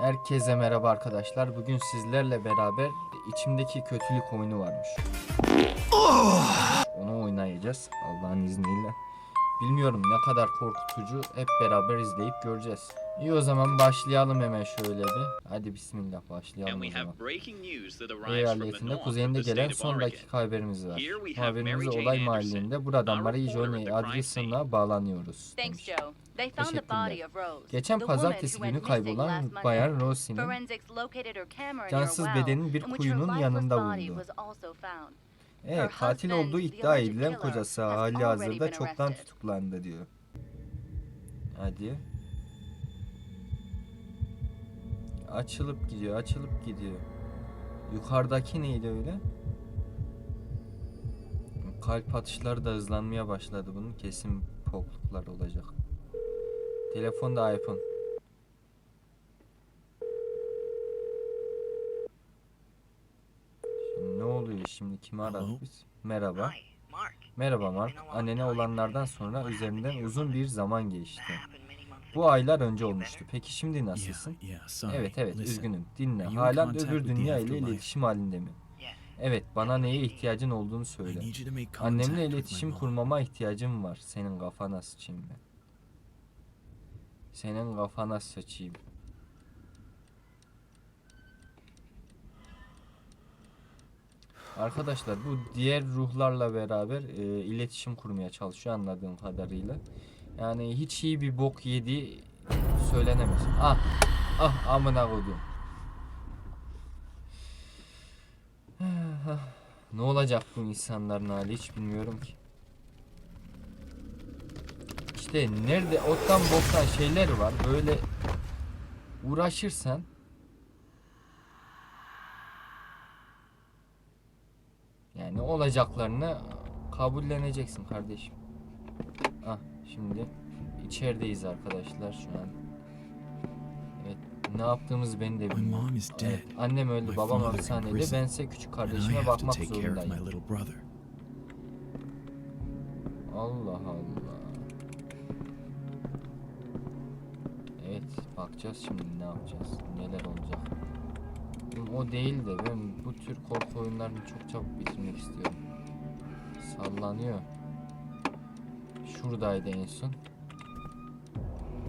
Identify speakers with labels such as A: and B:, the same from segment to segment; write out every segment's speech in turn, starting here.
A: Herkese merhaba arkadaşlar. Bugün sizlerle beraber içimdeki kötülük oyunu varmış. Onu oynayacağız Allah'ın izniyle. Bilmiyorum ne kadar korkutucu hep beraber izleyip göreceğiz. İyi o zaman başlayalım hemen şöyle bir. Hadi bismillah başlayalım o zaman. kuzeyinde gelen son dakika haberimiz var.
B: Have
A: Haberimiz olay mahallinde. Buradan Marie
B: crime
A: adresine bağlanıyoruz. Demiş. Teşekkürler. Geçen pazartesi günü kaybolan bayan Rosie'nin
C: Forensics located her camera in
A: cansız bedenin bir kuyunun yanında bulundu. Evet, katil olduğu iddia edilen kocası hali hazırda çoktan tutuklandı diyor. Hadi. Açılıp gidiyor, açılıp gidiyor. Yukarıdaki neydi öyle? Kalp atışları da hızlanmaya başladı bunun. Kesin pokluklar olacak. Telefon da iPhone. Şimdi ne oluyor şimdi? Kimi aradık biz? Merhaba. Merhaba Mark. Annene olanlardan sonra üzerinden uzun bir zaman geçti. Bu aylar önce olmuştu. Peki şimdi nasılsın? Evet evet üzgünüm. Dinle.
D: contact
A: öbür dünya ile iletişim halinde mi? Evet bana neye ihtiyacın olduğunu söyle. Annemle iletişim kurmama ihtiyacım var. Senin kafana sıçayım ben. Senin kafana sıçayım. Arkadaşlar bu diğer ruhlarla beraber e, iletişim kurmaya çalışıyor anladığım kadarıyla. Yani hiç iyi bir bok yediği söylenemez. Ah, ah amına koydum. ne olacak bu insanların hali hiç bilmiyorum ki. İşte nerede ottan boktan şeyler var böyle uğraşırsan yani olacaklarını kabulleneceksin kardeşim. Ah şimdi içerideyiz arkadaşlar şu an. Evet ne yaptığımızı ben de bilmiyorum. Evet, annem öldü, babam hapishanede, bense küçük kardeşime bakmak zorundayım. Allah Allah. Evet bakacağız şimdi ne yapacağız. Neler olacak. O değil de ben bu tür korku oyunlarını çok çabuk bitirmek istiyorum. Sallanıyor. Şuradaydı en son.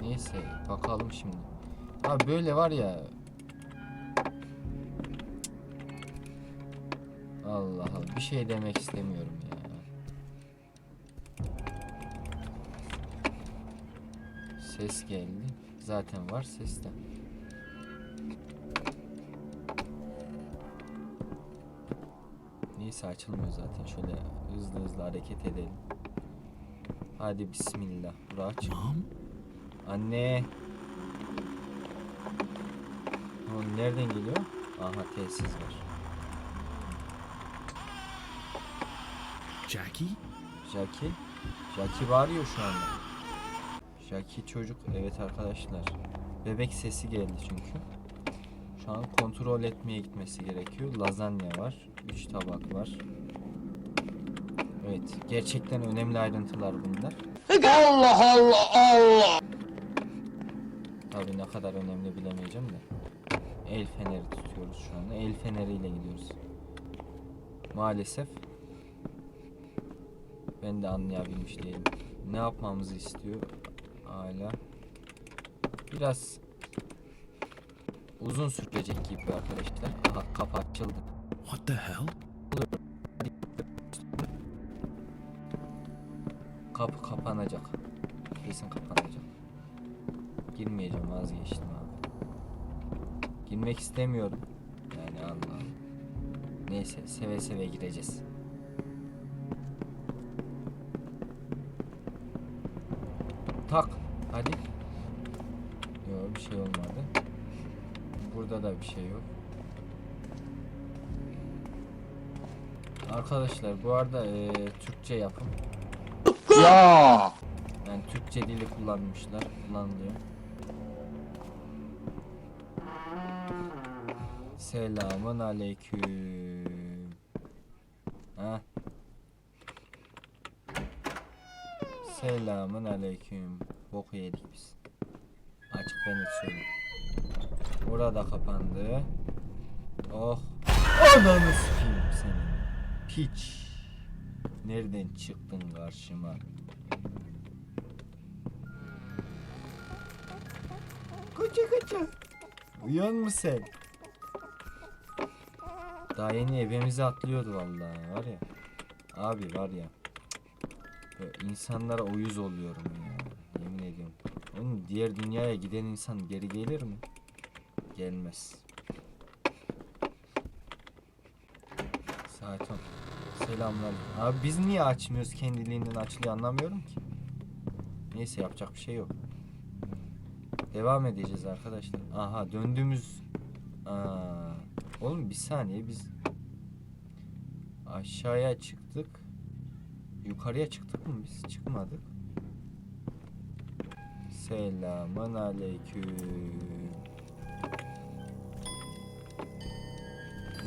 A: Neyse bakalım şimdi. Ha böyle var ya. Allah Allah bir şey demek istemiyorum ya. Ses geldi. Zaten var ses de. Neyse açılmıyor zaten. Şöyle hızlı hızlı hareket edelim. Hadi bismillah. Bura aç. Anne. O nereden geliyor? Aha telsiz var.
D: Jackie?
A: Jackie. Jackie bağırıyor şu anda. Jackie çocuk. Evet arkadaşlar. Bebek sesi geldi çünkü. Şu an kontrol etmeye gitmesi gerekiyor. Lazanya var. 3 tabak var. Evet. Gerçekten önemli ayrıntılar bunlar. Allah Allah Allah. Tabii ne kadar önemli bilemeyeceğim de. El feneri tutuyoruz şu anda. El feneriyle gidiyoruz. Maalesef ben de anlayabilmiş değilim. Ne yapmamızı istiyor hala. Biraz uzun sürecek gibi arkadaşlar. Aha kapı açıldı.
D: What the hell?
A: Kapanacak. Kesin kapanacak. Girmeyeceğim vazgeçtim abi. Girmek istemiyorum. Yani Allah. Neyse seve seve gireceğiz. Tak. Hadi. Yok bir şey olmadı. Burada da bir şey yok. Arkadaşlar bu arada eee, Türkçe yapım. Yani Türkçe dili kullanmışlar. Kullanılıyor. Selamun aleyküm. Ha. Selamun aleyküm. Boku yedik biz. Açık ben de söyleyeyim. Burada kapandı. Oh. Ananı sikeyim senin. Piç. Nereden çıktın karşıma? Koça koça. Uyan mı sen? Daha yeni evimize atlıyordu vallahi var ya. Abi var ya. Böyle insanlara uyuz oluyorum ya. Yemin ediyorum. Onun diğer dünyaya giden insan geri gelir mi? Gelmez. Saat 10. Selamlar. Abi biz niye açmıyoruz kendiliğinden açılıyor anlamıyorum ki. Neyse yapacak bir şey yok. Devam edeceğiz arkadaşlar. Aha döndüğümüz Aa, oğlum bir saniye biz aşağıya çıktık. Yukarıya çıktık mı biz? Çıkmadık. Selamun aleyküm.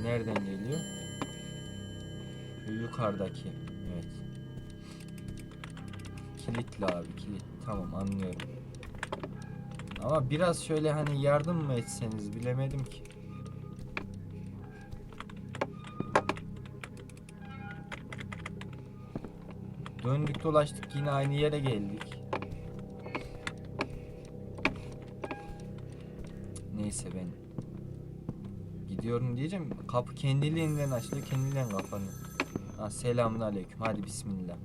A: Nereden geliyor? Yukarıdaki. Evet. Kilitli abi kilit. Tamam anlıyorum. Ama biraz şöyle hani yardım mı etseniz bilemedim ki. Döndük dolaştık yine aynı yere geldik. Neyse ben gidiyorum diyeceğim. Kapı kendiliğinden açılıyor, kendiliğinden kapanıyor. Ha, selamun aleyküm. Hadi bismillah.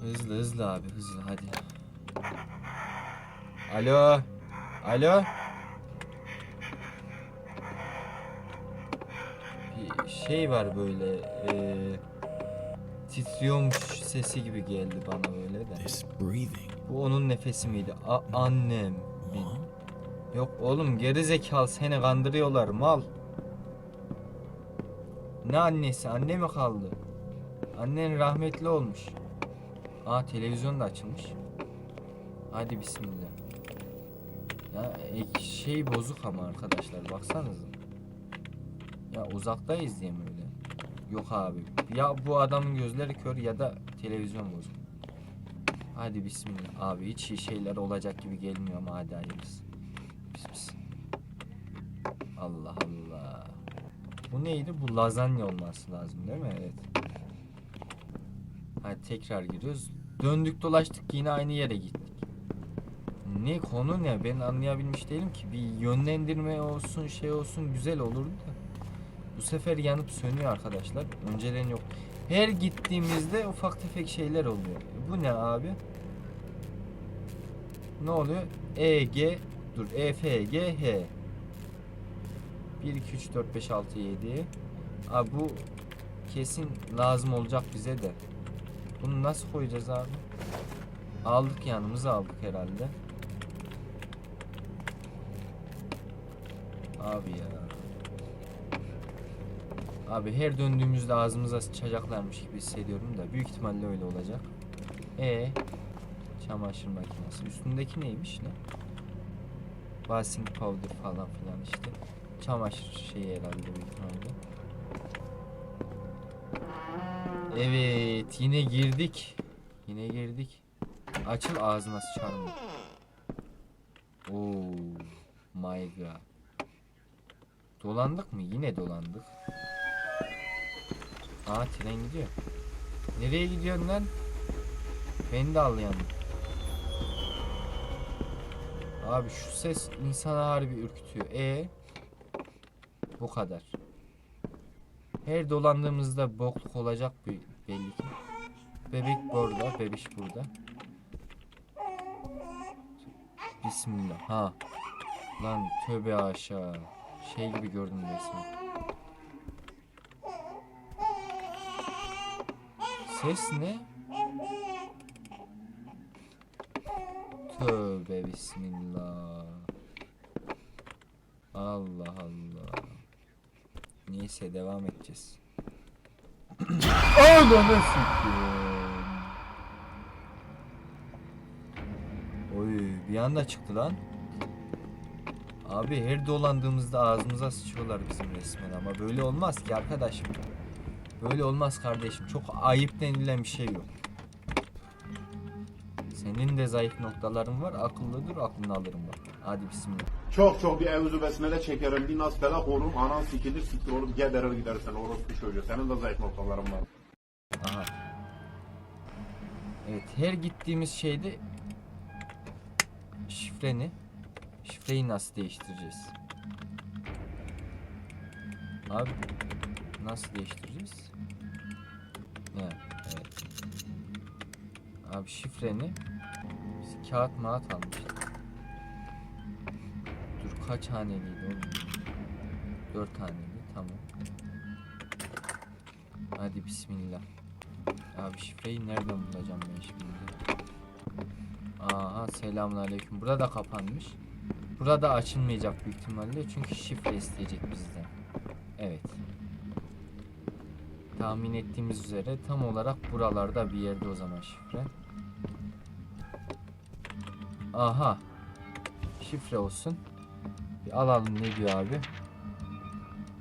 A: Hızlı hızlı abi hızlı hadi. Alo. Alo. Bir şey var böyle eee titriyormuş sesi gibi geldi bana öyle de.
B: This breathing.
A: Bu onun nefesi miydi? A- annem. Yok oğlum geri zekalı seni kandırıyorlar mal. Ne annesi? Anne mi kaldı? Annen rahmetli olmuş. Aa televizyon da açılmış. Hadi bismillah. Ya e, şey bozuk ama arkadaşlar baksanıza. Ya uzaktayız diye mi öyle? Yok abi. Ya bu adamın gözleri kör ya da televizyon bozuk. Hadi bismillah. Abi hiç şeyler olacak gibi gelmiyor ama hadi. Allah Allah. Bu neydi? Bu lazanya olması lazım değil mi? Evet. Hadi tekrar giriyoruz. Döndük dolaştık yine aynı yere gittik. Ne konu ne? Ben anlayabilmiş değilim ki. Bir yönlendirme olsun şey olsun güzel olurdu. Bu sefer yanıp sönüyor arkadaşlar. Önceden yok. Her gittiğimizde ufak tefek şeyler oluyor. Bu ne abi? Ne oluyor? E, G, dur E, F, G, H. 1, 2, 3, 4, 5, 6, 7. Abi bu kesin lazım olacak bize de. Bunu nasıl koyacağız abi? Aldık yanımıza aldık herhalde. Abi ya. Abi her döndüğümüzde ağzımıza sıçacaklarmış gibi hissediyorum da büyük ihtimalle öyle olacak. E çamaşır makinesi. Üstündeki neymiş ne? Basing powder falan filan işte. Çamaşır şeyi herhalde büyük ihtimalle. Evet yine girdik. Yine girdik. Açıl ağzına sıçarım. Oh my god. Dolandık mı? Yine dolandık. Aa tren gidiyor. Nereye gidiyorsun lan? Beni de yanına. Abi şu ses insanı harbi ürkütüyor. E bu kadar. Her dolandığımızda bokluk olacak bir belli ki. Bebek burada, bebiş burada. Bismillah. Ha. Lan tövbe aşağı. Şey gibi gördüm resmen. Ses ne? Tövbe bismillah. Allah Allah. Neyse devam edeceğiz. Ananı sikeyim. Oy bir anda çıktı lan. Abi her dolandığımızda ağzımıza sıçıyorlar bizim resmen ama böyle olmaz ki arkadaşım. Böyle olmaz kardeşim. Çok ayıp denilen bir şey yok. Senin de zayıf noktaların var. Akıllı dur aklını alırım bak. Hadi bismillah.
B: Çok çok bir evuzu besmele çekerim. Bir nas felak olurum. Anan sikilir siktir olup geberir gidersen orospu çocuğu. Senin de zayıf noktaların var.
A: Aha. Evet her gittiğimiz şeyde şifreni şifreyi nasıl değiştireceğiz? Abi nasıl değiştireceğiz? Ha, evet. Abi şifreni kağıt mağat almıştık. Kaç haneliydi oğlum? Dört haneli tamam. Hadi bismillah. Abi şifreyi nereden bulacağım ben şimdi? Aha selamünaleyküm. Burada kapanmış. Burada açılmayacak büyük ihtimalle çünkü şifre isteyecek bizden. Evet. Tahmin ettiğimiz üzere tam olarak buralarda bir yerde o zaman şifre. Aha. Şifre olsun. Bir alalım ne diyor abi?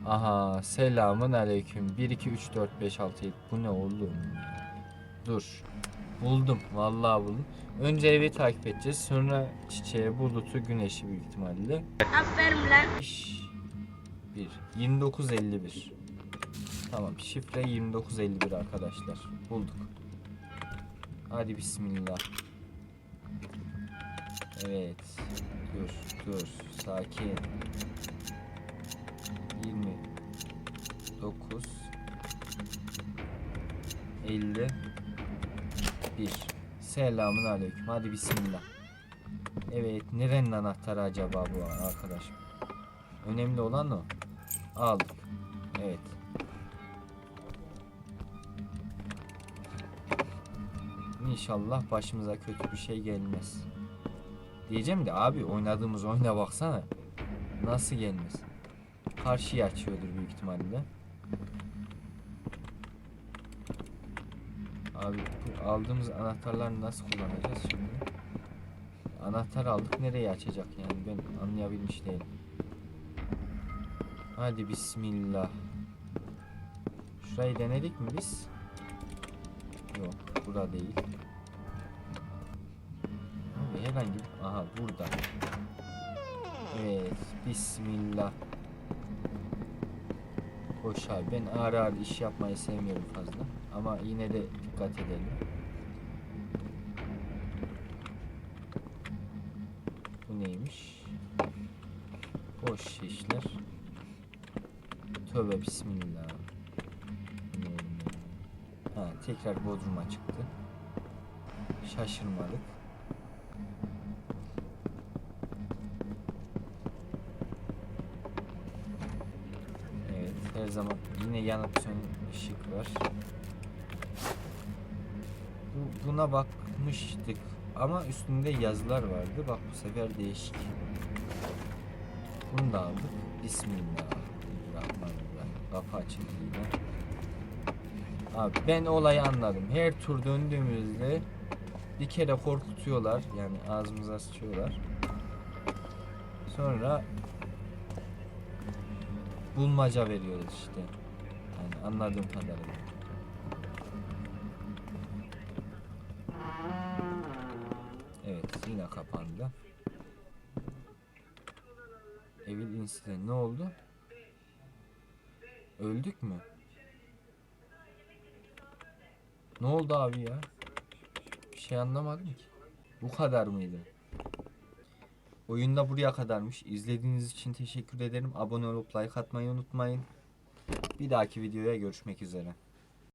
A: Aha selamun aleyküm. 1 2 3 4 5 6 7 bu ne oğlum? Dur. Buldum. Vallahi buldum. Önce evi takip edeceğiz. Sonra çiçeği bulutu güneşi büyük ihtimalle.
D: Aferin lan.
A: 1 2951 Tamam şifre 2951 arkadaşlar. Bulduk. Hadi bismillah. Evet dur dur sakin 29 50 1 Selamun aleyküm. Hadi bismillah. Evet, nerenin anahtarı acaba bu arkadaş? Önemli olan o. Aldık. Evet. İnşallah başımıza kötü bir şey gelmez. Diyeceğim de abi oynadığımız oyuna baksana. Nasıl gelmez? Karşıyı açıyordur büyük ihtimalle. Abi bu aldığımız anahtarları nasıl kullanacağız şimdi? Anahtar aldık nereye açacak yani ben anlayabilmiş değilim. Hadi bismillah. Şurayı denedik mi biz? Yok burada değil. Herhangi bir... Aha burada. Evet bismillah. Hoş abi ben ağır ağır iş yapmayı sevmiyorum fazla. Ama yine de dikkat edelim. Bu neymiş? Boş şişler. Tövbe bismillah. Ha, tekrar Bodrum'a çıktı. Şaşırmadık. Evet her zaman yine yanıp sön ışık var. Bu, buna bakmıştık ama üstünde yazılar vardı. Bak bu sefer değişik. Bunu da aldık. Bismillahirrahmanirrahim. Kapı açıldı yine. Abi ben olayı anladım. Her tur döndüğümüzde bir kere korkutuyorlar. Yani ağzımıza sıçıyorlar. Sonra bulmaca veriyoruz işte. Yani anladığım kadarıyla. Evet yine kapandı. Evil Incident ne oldu? Öldük mü? Ne oldu abi ya? Bir şey anlamadım ki. Bu kadar mıydı? Oyunda buraya kadarmış. İzlediğiniz için teşekkür ederim. Abone olup like atmayı unutmayın. Bir dahaki videoya görüşmek üzere.